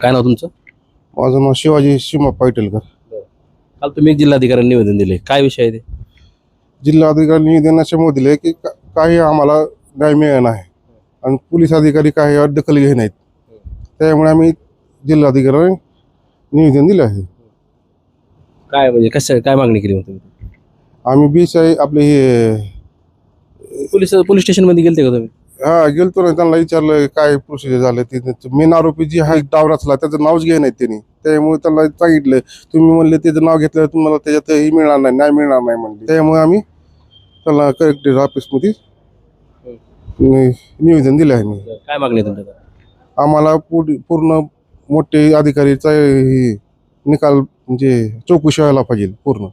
काय नाव तुमचं? माझं नाव शिवाजी शिमा पायटेलकर काल तुम्ही एक जिल्हाधिकाऱ्यांनी निवेदन दिले. काय विषय आहे ते? जिल्हाधिकारी निवेदन अशामुळे दिले की का- काही आम्हाला न्याय मिळत नाही. आणि पोलीस अधिकारी काही दखल घेत नाहीत. त्यामुळे आम्ही जिल्हाधिकारी निवेदन दिले आहे. काय म्हणजे कसं काय मागणी केली होती आम्ही बीस आहे आपले हे पोलीस पोलीस स्टेशनमध्ये गेलते का तुम्ही? हा गेलतो ना त्यांना विचारलं काय प्रोसिजर झालं? ते मेन आरोपी जी आहे डाव रचला त्याचं नावच घे नाहीत त्यांनी. त्यामुळे त्यांना सांगितलं तुम्ही म्हणले त्याचं नाव घेतलं तुम्हाला त्याच्यात ही मिळणार नाही न्याय मिळणार नाही म्हणले. त्यामुळे आम्ही त्याला कलेक्टर ऑफिसमध्ये निवेदन दिले आहे मी काय मागणी तुमच्या आम्हाला पूर्ण पूर्ण मोठे अधिकारीचा हे निकाल म्हणजे चौकशी व्हायला पाहिजे पूर्ण.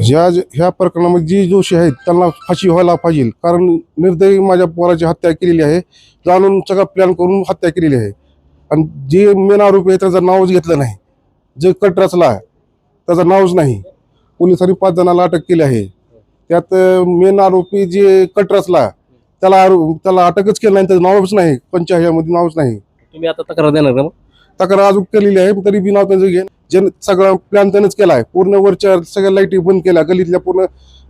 ह्या ह्या प्रकरणामध्ये जी दोषी आहेत त्यांना फाशी व्हायला पाहिजे. कारण निर्दयी माझ्या पोराची हत्या केलेली आहे. जाणून सगळा प्लॅन करून हत्या केलेली आहे. आणि जे मेन आरोपी आहे त्याचं नावच घेतलं नाही. जे कट रचला त्याचं नावच नाही. पोलिसांनी पाच जणांना अटक केली आहे. त्यात मेन आरोपी जे कट रचला त्याला आरो त्याला अटकच केलं नाही त्याचं नावच नाही. पंचायतीमध्ये नावच नाही. तुम्ही आता तक्रार देणार का तक्रार अजून केलेली आहे तरी बी नाव त्यांचं घेऊन जन सगळा प्लॅन त्यानंच केला आहे पूर्ण वरच्या सगळ्या लाईटी बंद केल्या. गलीतल्या पूर्ण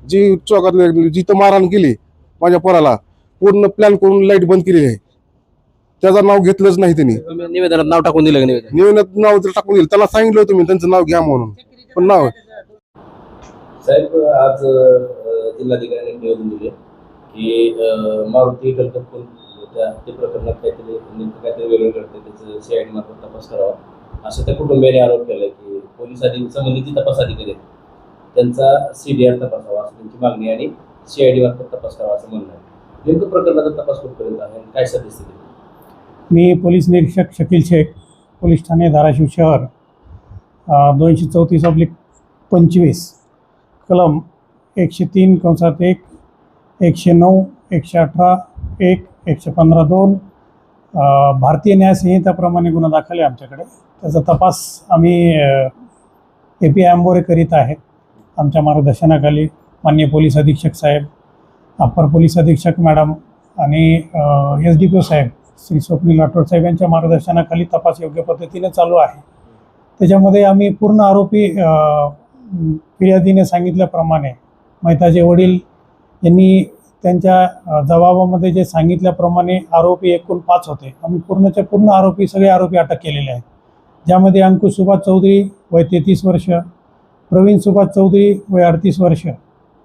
जी चौकातल्या जिथं मारहाण केली माझ्या पोराला पूर्ण प्लॅन करून लाइट बंद केलेली आहे. त्याचं नाव घेतलंच नाही त्यांनी. निवेदनात नाव टाकून दिलं निवेदन? निवेदनात नाव तर टाकून दिलं. त्याला सांगितलं होतं मी त्यांचं नाव घ्या म्हणून. पण नाव साहेब आज जिल्हाधिकाऱ्यांनी निवेदन दिले की मारुती कलकत कोण त्या ते प्रकरणात काहीतरी नेमकं काहीतरी वेगळं घडतं त्याचं सीआयडी मार्फत तपास करावा. असं त्या कुटुंबियाने आरोप केलाय की पोलीस अधिक संबंधित तपास अधिकारी त्यांचा सी डी आर तपासावा असं त्यांची मागणी आहे आणि डी मार्फत तपास करावा असं म्हणणं आहे. नेमकं प्रकरणाचा तपास कुठपर्यंत आहे आणि काय सद्यस्थिती मी पोलीस निरीक्षक शकील शेख पोलीस ठाणे धाराशिव शहर दोनशे चौतीस आपली पंचवीस कलम एकशे तीन कंसात एक एकशे नऊ एकशे अठरा एक एकशे पंधरा दोन भारतीय न्याय संहिताप्रमाणे गुन्हा दाखल आहे आमच्याकडे. त्याचा तपास आम्ही ए पी आंबोरे करीत आहेत. आमच्या मार्गदर्शनाखाली मान्य पोलीस अधीक्षक साहेब अप्पर पोलीस अधीक्षक मॅडम आणि एस डी पी ओ साहेब श्री स्वप्नील राठोड साहेब यांच्या मार्गदर्शनाखाली तपास योग्य पद्धतीने चालू आहे. त्याच्यामध्ये आम्ही पूर्ण आरोपी फिर्यादीने सांगितल्याप्रमाणे मैताचे वडील यांनी त्यांच्या जबाबामध्ये जे सांगितल्याप्रमाणे आरोपी एकूण पाच होते. आम्ही पूर्णच्या पूर्ण आरोपी सगळे आरोपी अटक केलेले आहेत. ज्यामध्ये अंकुश सुभाष चौधरी वय तेहतीस वर्ष प्रवीण सुभाष चौधरी वय अडतीस वर्ष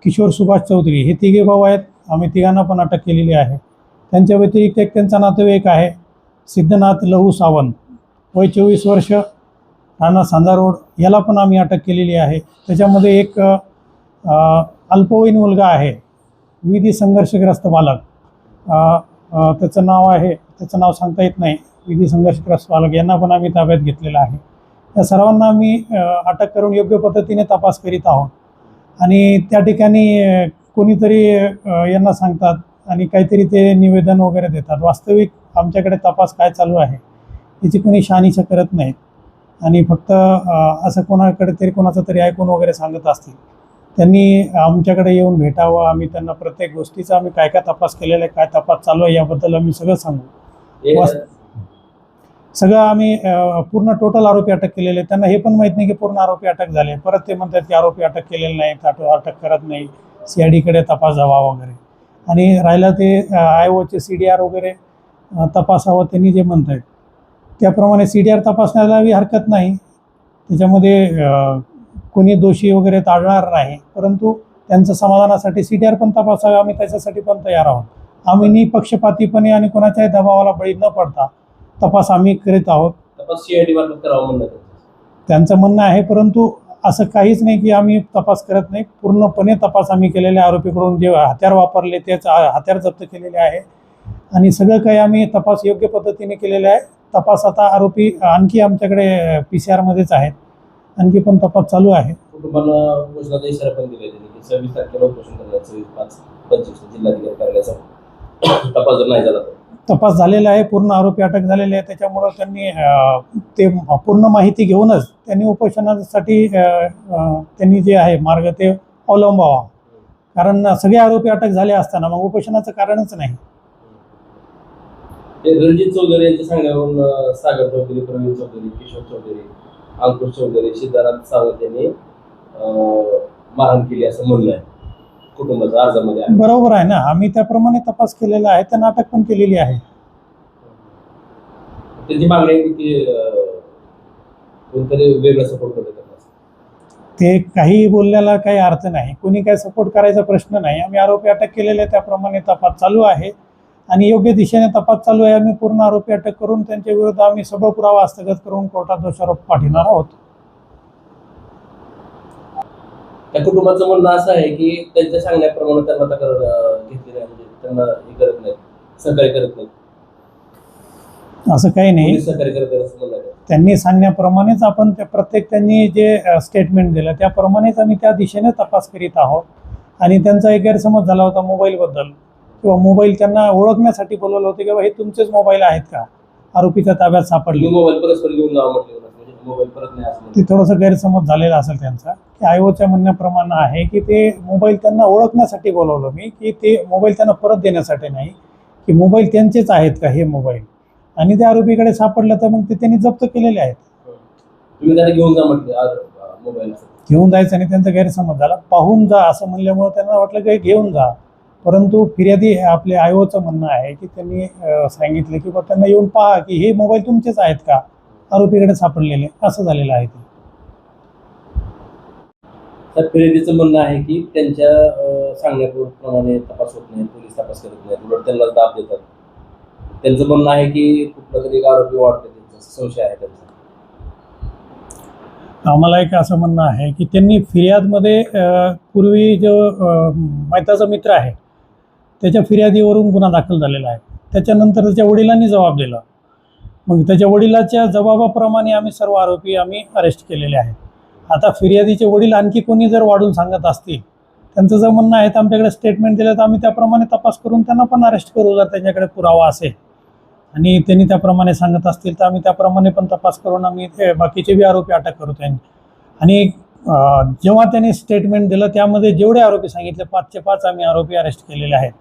किशोर सुभाष चौधरी हे तिघे भाऊ आहेत. आम्ही तिघांना पण अटक केलेली आहे. त्यांच्या व्यतिरिक्त एक त्यांचा नातेवाईक आहे सिद्धनाथ लहू सावंत. वय चोवीस वर्ष राणा सांजा रोड याला पण आम्ही अटक केलेली आहे. त्याच्यामध्ये एक अल्पवयीन मुलगा आहे. विधी संघर्षग्रस्त बालक. त्याचं नाव आहे त्याचं नाव सांगता येत नाही. विधी संघर्षग्रस्त बालक यांना पण आम्ही ताब्यात घेतलेलं आहे. या सर्वांना आम्ही अटक करून योग्य पद्धतीने तपास करीत आहोत. आणि त्या ठिकाणी कोणीतरी यांना सांगतात आणि काहीतरी ते निवेदन वगैरे देतात. वास्तविक आमच्याकडे तपास काय चालू आहे याची कोणी शहानिशा करत नाहीत. आणि फक्त असं कोणाकडे तरी कोणाचं तरी ऐकून वगैरे सांगत असतील. त्यांनी आमच्याकडे येऊन भेटावं आम्ही त्यांना प्रत्येक गोष्टीचा आम्ही काय काय तपास केलेला आहे काय तपास चालू आहे याबद्दल आम्ही सगळं सांगू. सगळं आम्ही पूर्ण टोटल आरोपी अटक केलेले आहेत. त्यांना हे पण माहीत नाही की पूर्ण आरोपी अटक झाले परत ते म्हणतात की आरोपी अटक केलेले नाही अटक अटक करत नाही. सी आय डीकडे तपास जावा वगैरे. आणि राहिलं ते आय ओचे सी डी आर वगैरे अ, तपासावं त्यांनी जे म्हणत आहेत त्याप्रमाणे सी डी आर तपासण्यालाही हरकत नाही. त्याच्यामध्ये कोणी दोषी वगैरे टाळणार नाही. परंतु त्यांचं समाधानासाठी सी डी आर पण तपासावे आम्ही त्याच्यासाठी पण तयार आहोत. आम्ही निपक्षपातीपणे आणि कोणाच्याही दबावाला बळी न पडता तपास आम्ही करीत आहोत. तपास त्यांचं. म्हणणं आहे परंतु असं काहीच नाही की आम्ही तपास करत नाही. पूर्णपणे तपास आम्ही केलेल्या आरोपीकडून जे हत्यार वापरले तेच हत्यार जप्त केलेले आहे. आणि सगळं काही आम्ही तपास योग्य पद्धतीने केलेले आहे. तपास आता आरोपी आणखी आमच्याकडे पी सी आरमध्येच आहेत. आणखी पण तपास चालू आहे. कुटुंबांना घोषणाचा इशारा पण दिला त्यांनी की सव्वीस तारखेला उपोषण करण्याचं सव्वीस पाच पंचवीस जिल्हाधिकारी कार्यालयाचा तपास जर नाही झाला तर. तपास झालेला आहे पूर्ण आरोपी अटक झालेले आहे. त्याच्यामुळं त्यांनी ते पूर्ण माहिती घेऊनच त्यांनी उपोषणासाठी त्यांनी जे आहे मार्ग ते अवलंबावा. कारण सगळे आरोपी अटक झाले असताना मग उपोषणाचं कारणच नाही. रणजित चौधरी यांच्या सांगण्यावरून सागर चौधरी प्रवीण चौधरी किशोर चौधरी अंकुश चौधरी सिद्धार्थ सावंत यांनी मारहाण केली असं म्हणणं आहे. कुटुंबाचं अर्जामध्ये आहे. बरोबर आहे ना. आम्ही त्याप्रमाणे तपास केलेला आहे. त्या नाटक पण केलेली आहे. त्यांची मागणी आहे की अं, कोणतरी वेगळं सपोर्ट करत त्यांना. ते काही बोलण्याला काही अर्थ नाही. कोणी काही सपोर्ट करायचा प्रश्न नाही. आम्ही आरोपी अटक केलेले आहे, त्याप्रमाणे तपास चालू आहे. आणि योग्य दिशेने तपास चालू आहे. आम्ही पूर्ण आरोपी अटक करून त्यांच्या विरुद्ध आम्ही सबळ पुरावा हस्तगत करून कोर्टात दोषारोप पाठवणार आहोत. त्या कुटुंबाचं म्हणणं असं आहे की त्यांच्या सांगण्याप्रमाणे त्यांना तक्रार घेतली नाही. म्हणजे त्यांना हे करत नाही. सहकार्य करत नाही. असं काही नाही. सहकार्य करत असं त्यांनी सांगण्याप्रमाणेच आपण त्या प्रत्येक त्यांनी जे स्टेटमेंट दिलं त्याप्रमाणेच आम्ही त्या दिशेने तपास करीत आहोत. आणि त्यांचा एक गैरसमज झाला होता मोबाईलबद्दल. किंवा मोबाईल त्यांना ओळखण्यासाठी बोलवलं होतं की बाबा हे तुमचेच मोबाईल आहेत का? आरोपीच्या ताब्यात सापडले. मोबाईल घेऊन जावा म्हटले. म्हणजे परत नाही असं ते. थोडंसं गैरसमज झालेला असेल त्यांचा. की आयोच्या म्हणण्याप्रमाणे आहे की ते मोबाईल त्यांना ओळखण्यासाठी बोलवलं. मी की ते मोबाईल त्यांना परत देण्यासाठी नाही की मोबाईल त्यांचेच आहेत का हे मोबाईल? आणि त्या आरोपीकडे सापडलं तर मग ते त्यांनी जप्त केलेले आहेत. जा म्हटले. घेऊन जायचं आणि त्यांचा गैरसमज झाला. पाहून जा असं म्हणल्यामुळं त्यांना वाटलं की घेऊन जा. परंतु फिर्यादी आपले आयोचं म्हणणं आहे की त्यांनी सांगितलं की त्यांना येऊन पहा की हे मोबाईल तुमचेच आहेत का? आरोपीकडे सापडलेले. असं झालेलं आहे ते. तर फिर्यादीचं म्हणणं आहे की त्यांच्या सांगण्याप्रमाणे तपास होत नाही पोलीस तपास करत नाही उलट त्यांना दाब देतात. त्यांचं म्हणणं आहे की कुठला तरी एक आरोपी वाढतो त्यांचा संशय आहे त्यांचा. आम्हाला एक असं म्हणणं आहे की त्यांनी फिर्यादमध्ये पूर्वी जो मैताचा मित्र आहे त्याच्या फिर्यादीवरून गुन्हा दाखल झालेला आहे. त्याच्यानंतर त्याच्या वडिलांनी जबाब दिला. मग त्याच्या वडिलाच्या जबाबाप्रमाणे आम्ही सर्व आरोपी आम्ही अरेस्ट केलेले आहेत. आता फिर्यादीचे वडील आणखी कोणी जर वाढून सांगत असतील त्यांचं जर म्हणणं आहे तर आमच्याकडे स्टेटमेंट दिलं तर आम्ही त्याप्रमाणे तपास करून त्यांना पण अरेस्ट करू जर त्यांच्याकडे पुरावा असेल. आणि त्यांनी त्याप्रमाणे सांगत असतील तर आम्ही त्याप्रमाणे पण तपास करून आम्ही ते बाकीचे बी आरोपी अटक करू त्यांनी. आणि जेव्हा त्यांनी स्टेटमेंट दिलं त्यामध्ये जेवढे आरोपी सांगितले पाचचे पाच आम्ही आरोपी अरेस्ट केलेले आहेत.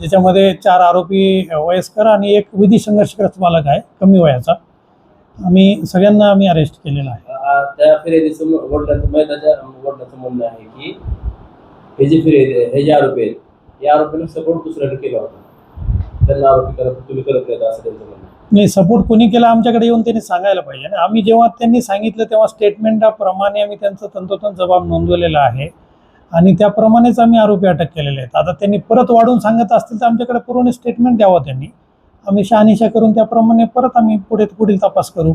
ज्याच्यामध्ये चार आरोपी वयस्कर आणि एक विधी संघर्षग्रस्त बालक आहे कमी वयाचा. आम्ही सगळ्यांना आम्ही अरेस्ट केलेला आहे. त्या फिर्यादीचं वडिलांचं मैदाच्या वडिलांचं म्हणणं आहे की हे जे फिर्यादी हे जे आरोपी आहेत या आरोपीला सपोर्ट दुसऱ्याने केला होता. त्यांना आरोपी करत तुम्ही करत नाही असं त्यांचं म्हणणं. नाही सपोर्ट कोणी केला आमच्याकडे येऊन त्यांनी सांगायला पाहिजे आणि आम्ही जेव्हा त्यांनी सांगितलं तेव्हा स्टेटमेंटाप्रमाणे आम्ही त्यांचा तंतोतंत जबाब नोंदवलेला आहे. आणि त्याप्रमाणेच आम्ही आरोपी अटक केलेले आहेत. आता त्यांनी परत वाढून सांगत असतील तर आमच्याकडे पूर्ण स्टेटमेंट द्यावं त्यांनी. आम्ही शहानिशा करून त्याप्रमाणे परत आम्ही पुढे पुढील तपास करू.